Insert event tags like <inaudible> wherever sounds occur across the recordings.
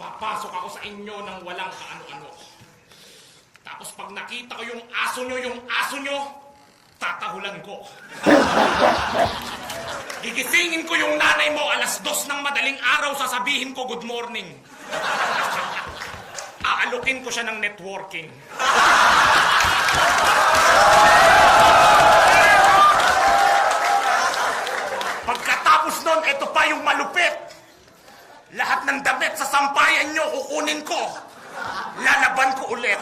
Papasok ako sa inyo ng walang kaano-ano. Tapos pag nakita ko yung aso nyo, yung aso nyo, tatahulan ko. <laughs> Gigisingin ko yung nanay mo alas dos ng madaling araw, sasabihin ko good morning. <laughs> Aalukin ko siya ng networking. <laughs> Lahat ng damit sa sampayan nyo, kukunin ko. Lalaban ko ulit.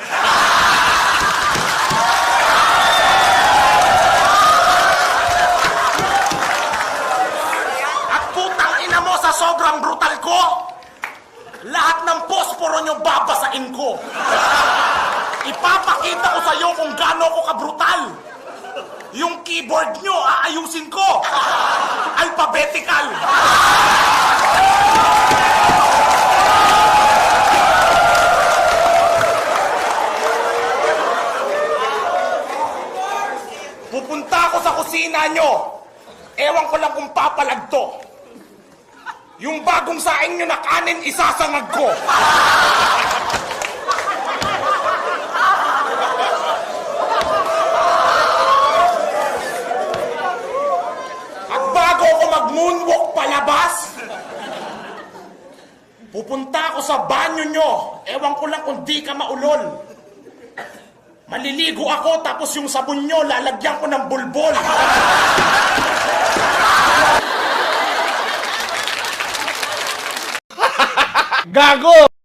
At putang ina mo sa sobrang brutal ko, lahat ng posporo nyo babasain ko. Ipapakita ko sa iyo kung gaano ako kabrutal. Yung keyboard nyo, aayusin ko. Alphabetical. Ako sa kusina nyo. Ewan ko lang kung papalagto. Yung bagong saing nyo na kanin, isasangag ko. At bago ako mag-moonwalk palabas, pupunta ako sa banyo nyo. Ewan ko lang kung di ka maulol. Maliligo ako tapos yung sabon nyo lalagyan ko ng bulbol. Gago!